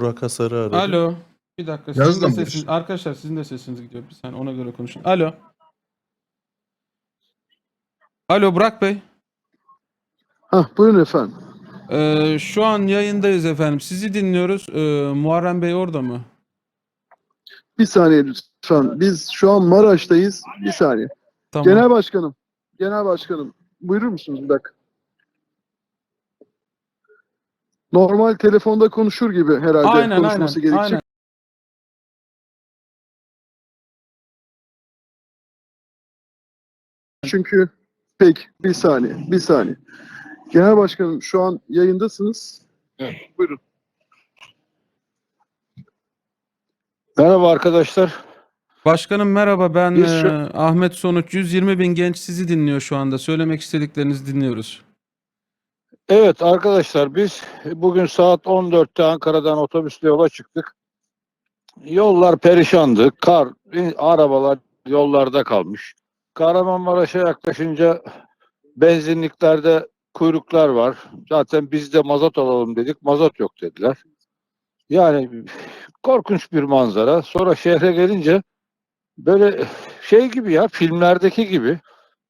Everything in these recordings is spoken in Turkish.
Burak Hasar'ı aradı. Alo. Bir dakika. Sizin Yazın de sesiniz, diyorsun? arkadaşlar sizin de sesiniz gidiyor. Bir saniye ona göre konuşun. Alo. Alo Burak Bey. Hah, buyurun efendim. Ee, şu an yayındayız efendim. Sizi dinliyoruz. Ee, Muharrem Bey orada mı? Bir saniye lütfen. Biz şu an Maraş'tayız. Bir saniye. Tamam. Genel Başkanım. Genel Başkanım. Buyurur musunuz bir dakika? Normal telefonda konuşur gibi herhalde aynen aynen. konuşması gerekecek. aynen. Çünkü pek bir saniye, bir saniye. Genel Başkanım şu an yayındasınız. Buyurun. Merhaba arkadaşlar. Başkanım merhaba. Ben Biz şu- e, Ahmet Sonuç. 120 bin genç sizi dinliyor şu anda. Söylemek istediklerinizi dinliyoruz. Evet arkadaşlar biz bugün saat 14'te Ankara'dan otobüsle yola çıktık. Yollar perişandı. Kar, arabalar yollarda kalmış. Kahramanmaraş'a yaklaşınca benzinliklerde kuyruklar var. Zaten biz de mazot alalım dedik. Mazot yok dediler. Yani korkunç bir manzara. Sonra şehre gelince böyle şey gibi ya filmlerdeki gibi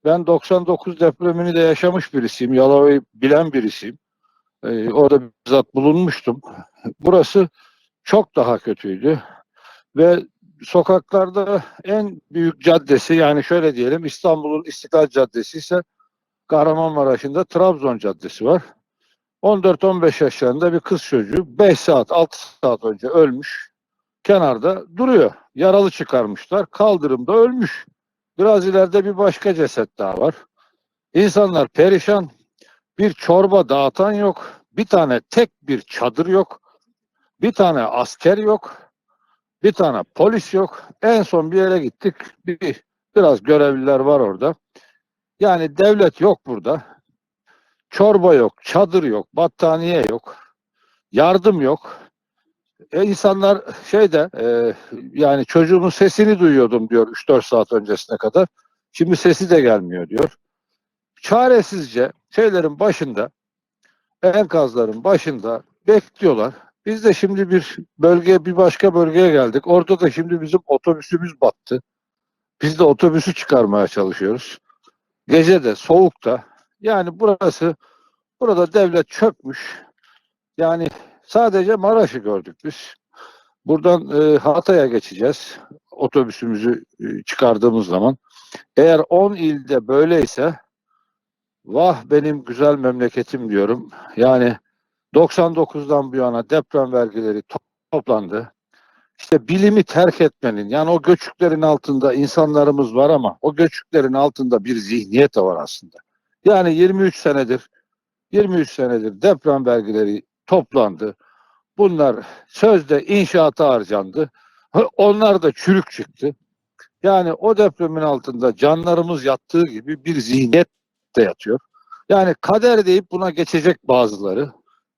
ben 99 depremini de yaşamış birisiyim. Yalova'yı bilen birisiyim. Ee, orada bizzat bulunmuştum. Burası çok daha kötüydü. Ve sokaklarda en büyük caddesi yani şöyle diyelim İstanbul'un İstiklal Caddesi ise Kahramanmaraş'ın Trabzon Caddesi var. 14-15 yaşlarında bir kız çocuğu 5 saat 6 saat önce ölmüş. Kenarda duruyor. Yaralı çıkarmışlar. Kaldırımda ölmüş. Biraz ileride bir başka ceset daha var. İnsanlar perişan. Bir çorba dağıtan yok. Bir tane tek bir çadır yok. Bir tane asker yok. Bir tane polis yok. En son bir yere gittik. Bir, biraz görevliler var orada. Yani devlet yok burada. Çorba yok, çadır yok, battaniye yok. Yardım yok. E insanlar şeyde e, yani çocuğumun sesini duyuyordum diyor 3-4 saat öncesine kadar. Şimdi sesi de gelmiyor diyor. Çaresizce şeylerin başında enkazların başında bekliyorlar. Biz de şimdi bir bölgeye bir başka bölgeye geldik. Orada da şimdi bizim otobüsümüz battı. Biz de otobüsü çıkarmaya çalışıyoruz. Gece de soğukta. Yani burası burada devlet çökmüş. Yani sadece Maraş'ı gördük biz. Buradan e, Hatay'a geçeceğiz. Otobüsümüzü e, çıkardığımız zaman. Eğer 10 ilde böyleyse vah benim güzel memleketim diyorum. Yani 99'dan bu yana deprem vergileri to- toplandı. İşte bilimi terk etmenin yani o göçüklerin altında insanlarımız var ama o göçüklerin altında bir zihniyet de var aslında. Yani 23 senedir 23 senedir deprem vergileri toplandı. Bunlar sözde inşaata harcandı. Onlar da çürük çıktı. Yani o depremin altında canlarımız yattığı gibi bir zihniyet de yatıyor. Yani kader deyip buna geçecek bazıları.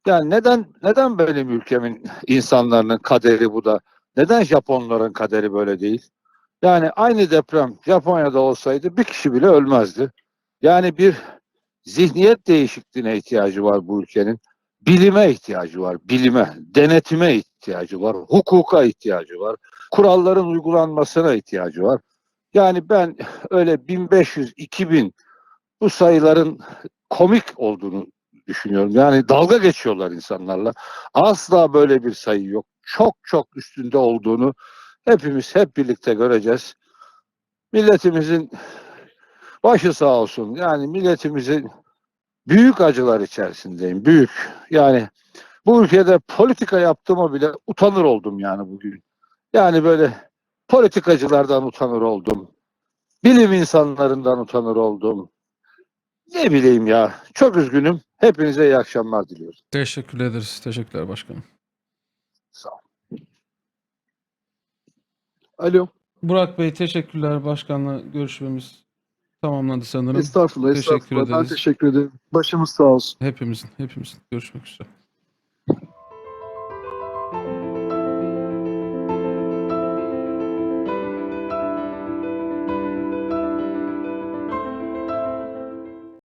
Yani neden neden benim ülkemin insanların kaderi bu da? Neden Japonların kaderi böyle değil? Yani aynı deprem Japonya'da olsaydı bir kişi bile ölmezdi. Yani bir zihniyet değişikliğine ihtiyacı var bu ülkenin. Bilime ihtiyacı var, bilime, denetime ihtiyacı var, hukuka ihtiyacı var, kuralların uygulanmasına ihtiyacı var. Yani ben öyle 1500, 2000 bu sayıların komik olduğunu düşünüyorum. Yani dalga geçiyorlar insanlarla. Asla böyle bir sayı yok. Çok çok üstünde olduğunu hepimiz hep birlikte göreceğiz. Milletimizin başı sağ olsun. Yani milletimizin büyük acılar içerisindeyim. Büyük. Yani bu ülkede politika yaptığıma bile utanır oldum yani bugün. Yani böyle politikacılardan utanır oldum. Bilim insanlarından utanır oldum. Ne bileyim ya. Çok üzgünüm. Hepinize iyi akşamlar diliyorum. Teşekkür ederiz. Teşekkürler başkanım. Sağ olun. Alo. Burak Bey teşekkürler. Başkanla görüşmemiz tamamlandı sanırım. Estağfurullah, Teşekkür estağfurullah. Ben ederiz. teşekkür ederim. Başımız sağ olsun. Hepimizin, hepimizin. Görüşmek üzere.